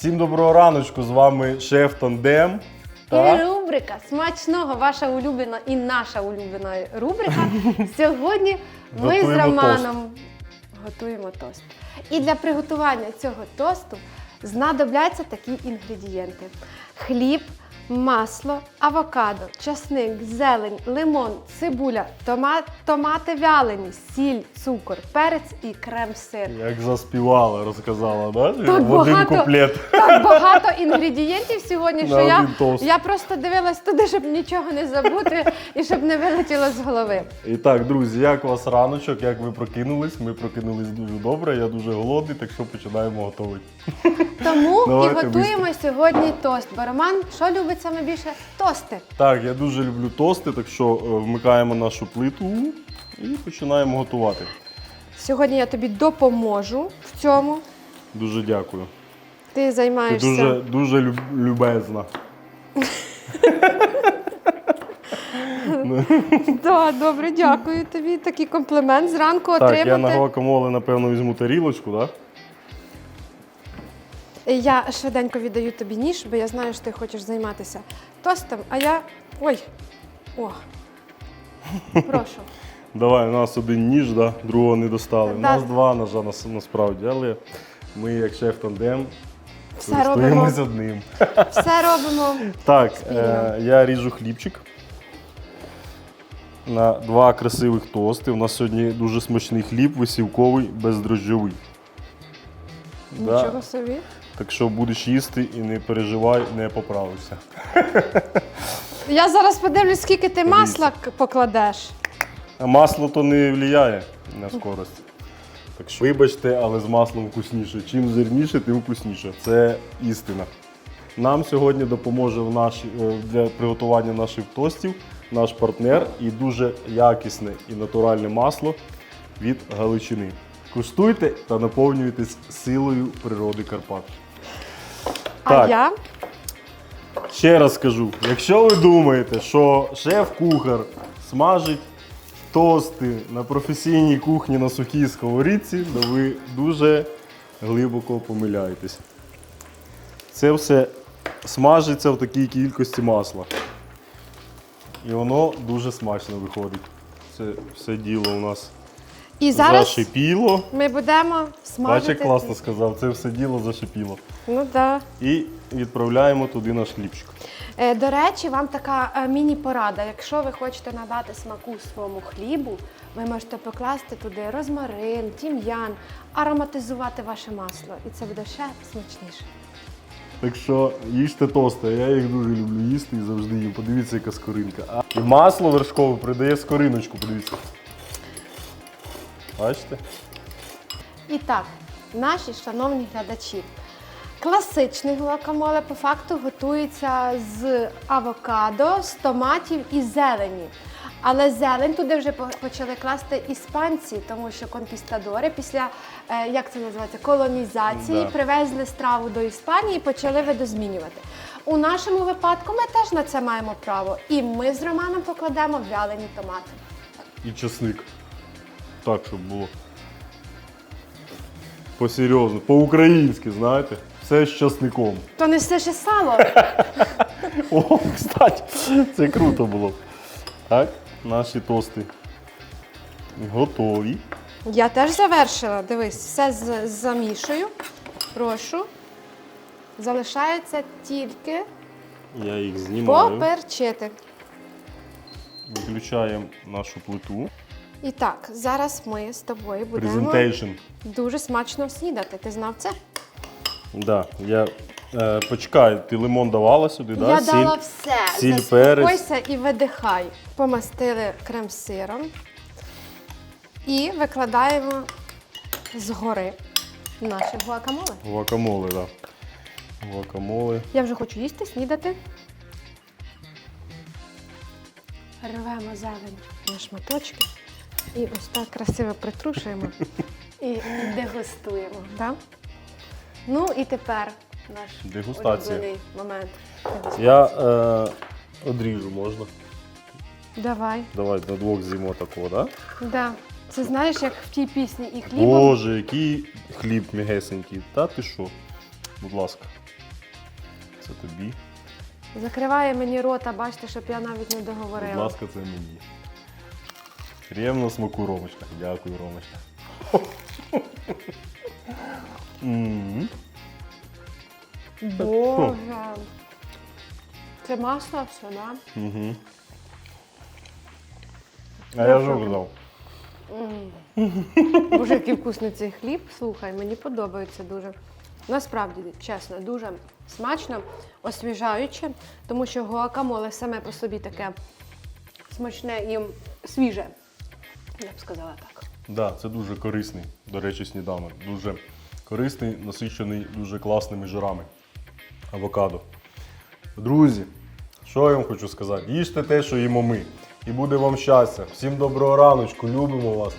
Всім доброго раночку, з вами шеф Тандем. І рубрика смачного, ваша улюблена і наша улюблена рубрика. Сьогодні ми з Готуємо Романом готуємо тост. І для приготування цього тосту знадобляться такі інгредієнти: хліб, масло, авокадо, часник, зелень, лимон, цибуля, томат, томати вялені, сіль, цукор, перець і крем-сир. як заспівала, розказала, да? Так в один багато. куплет. Так багато інгредієнтів сьогодні, На що я, один тост. я просто дивилась туди, щоб нічого не забути і щоб не вилетіло з голови. І так, друзі, як у вас раночок, як ви прокинулись? Ми прокинулись дуже добре, я дуже голодний, так що починаємо готувати. Тому Давайте і готуємо сьогодні тост. Бо Роман, що любить саме більше? Тости. Так, я дуже люблю тости, так що е, вмикаємо нашу плиту і починаємо готувати. Сьогодні я тобі допоможу в цьому. Дуже дякую. Ти Ти займаєшся. дуже, дуже люб- любезна. Да, добре, дякую тобі. Такий комплімент зранку Так, я на гуакамоле, напевно, візьму тарілочку, так? Я швиденько віддаю тобі ніж, бо я знаю, що ти хочеш займатися тостом, а я. Ой! О! Прошу. Давай, у нас один ніж, да? другого не достали. У Да. нас два ножа нас, насправді, але ми, як шеф тандем, Все робимо. користуємось одним. Все робимо. Так, е, я ріжу хлібчик на два красивих тости. У нас сьогодні дуже смачний хліб, висівковий, бездрожджовий. Да. Нічого собі. Так що будеш їсти і не переживай, не поправишся. Я зараз подивлюсь, скільки ти масла к- покладеш. А масло то не впливає на скорость. Так що вибачте, але з маслом вкусніше. Чим зерніше, тим вкусніше. Це істина. Нам сьогодні допоможе в наші, е, для приготування наших тостів наш партнер і дуже якісне і натуральне масло від Галичини. Куштуйте та наповнюйтесь силою природи Карпат. А Так. я Ще раз скажу: якщо ви думаєте, що шеф-кухар смажить тости на професійній кухні на сухій сковорідці, то ви дуже глибоко помиляєтесь. Це все смажиться в такій кількості масла. І воно дуже смачно виходить. Це все діло у нас і зараз зашипіло. ми будемо смажити. Бачиш, класно сказав, це все діло зашипіло. Ну да. І відправляємо туди наш хлібчик. Е, До речі, вам така е, міні-порада. Якщо ви хочете надати смаку своєму хлібу, ви можете покласти туди розмарин, тім'ян, ароматизувати ваше масло. І це буде ще смачніше. Так що їжте тости, я їх дуже люблю їсти і завжди їм. Подивіться, яка скоринка. І масло вершкове придає скориночку, подивіться. Бачите? І так, наші шановні глядачі. Класичний гуакамоле по факту готується з авокадо, з томатів і зелені. Але зелень туди вже почали класти іспанці, тому що конкістадори після е, як це називається колонізації Да. привезли страву до Іспанії і почали видозмінювати. У нашому випадку ми теж на це маємо право. І ми з Романом покладемо вялені томати. І чесник. Так, щоб було. По-серйозно, по-українськи, знаєте. Все з часником. То не все ще сало. О, кстати, це круто було. Так, наші тости готові. Я теж завершила. Дивись, все з- замішую. Прошу. Залишається тільки Я їх знімаю. поперчити. Виключаємо нашу плиту. І так, зараз ми з тобою будемо дуже смачно снідати. Ти знав це? Да, я е, почекай, ти лимон давала сюди, да? Я Сіль? дала все. сіль, Заспокойся і видихай. Помастили крем-сиром. І викладаємо згори наші гуакамоле. Гуакамоле, да. Гуакамоле. Я вже хочу їсти, снідати. Рвемо зелень на шматочки. І ось так красиво притрушуємо і дегустуємо. Да? Ну і тепер наш Дегустація. улюблений момент. Я е, одріжу, можна. Давай. Давай на двох з'їмо такого, да? Да. Це знаєш, як в тій пісні і хлібом. Боже, який хліб м'ягесенький. Та ти що? Будь ласка. Це тобі. Закриває мені рота, бачите, щоб я навіть не договорила. Будь ласка, це мені. Рівно смаку Ромочка. Дякую, Ромочка. М. Боже. Це масло все, да? Мгм. А я ж казав. Боже, який вкусний цей хліб. Слухай, мені подобається дуже. Насправді, чесно, дуже смачно, освіжаюче, тому що гуакамоле саме по собі таке смачне і свіже. Я б сказала так. Да, це дуже корисний, до речі, сніданок. Дуже корисний, насичений дуже класними жирами. Авокадо. Друзі, що я вам хочу сказати? Їжте те, що їмо ми. І буде вам щастя. Всім доброго раночку, любимо вас.